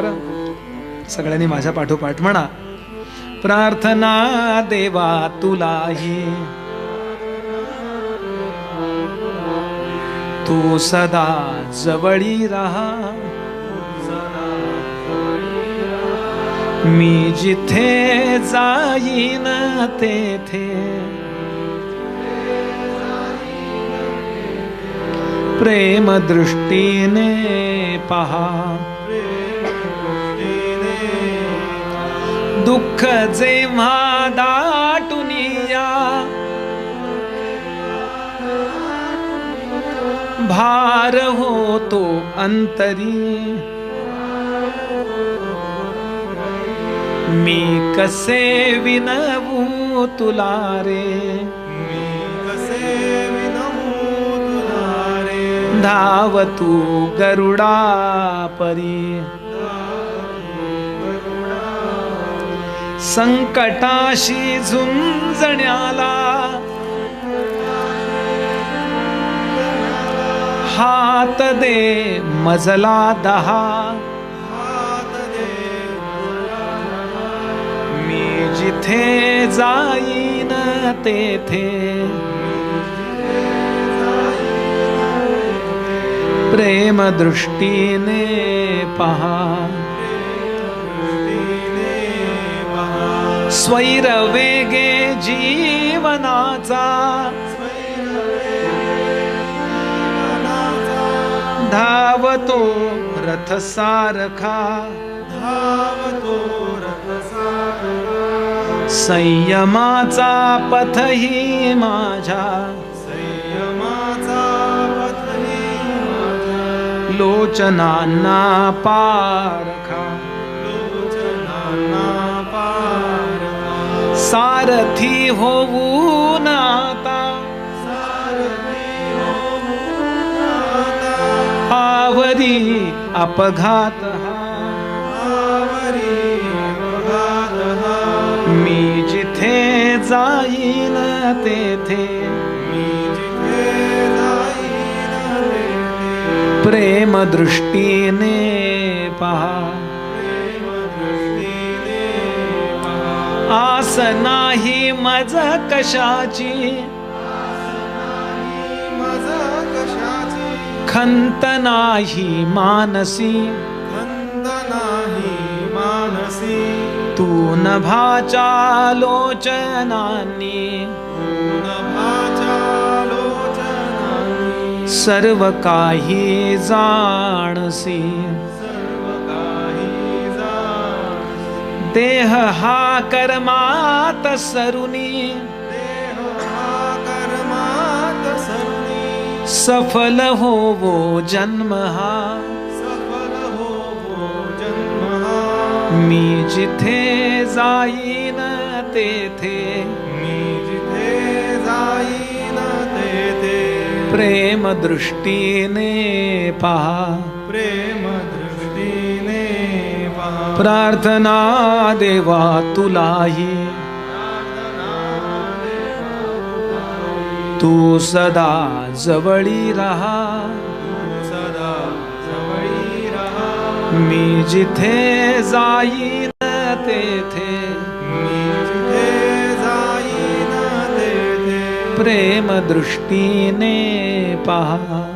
बरं? सगळ्यांनी माझ्या पाठोपाठ म्हणा. प्रार्थना देवा तुलाही. तू सदा जवळी राहा. मी जिथे जाईन तेथे. प्रेम दृष्टीने पहा. दुःख जेव्हा दाटून भार होतो अंतरी. मी कसे विनवू तुला रे? धाव तू गरुडा परी. संकटाशी झुंजण्याला. हात दे मजला दहा. मी जिथे जाईन तेथे प्रेम दृष्टीने पहा. स्वैर वेगे जीवनाचा. धावतो रथ सारखा संयमाचा पथही माझ्या लोचनांना पारखा. सारथी होऊ नाता. आवरी अपघात मी जिथे जाईन तेथे प्रेम दृष्टीने पहा. आस नाही मज कशाची? खंत नाही मानसी। तू नभाच्या लोचनानी। सर्व काही जाणसी। देह हा करमात सरुनी. सफल हो वो जन्म हा. सफल हो वो जन्म हा मी जिथे जाईन तेथे मी जिथे जाईन तेथे. प्रेम दृष्टीने पहा. प्रेम प्रार्थना देवा तुलाही. तू सदा जवळी राहा. सदा जवळी राहा मी जिथे जाईन तेथे. मी जिथे जाईन तेथे प्रेम दृष्टीने पहा.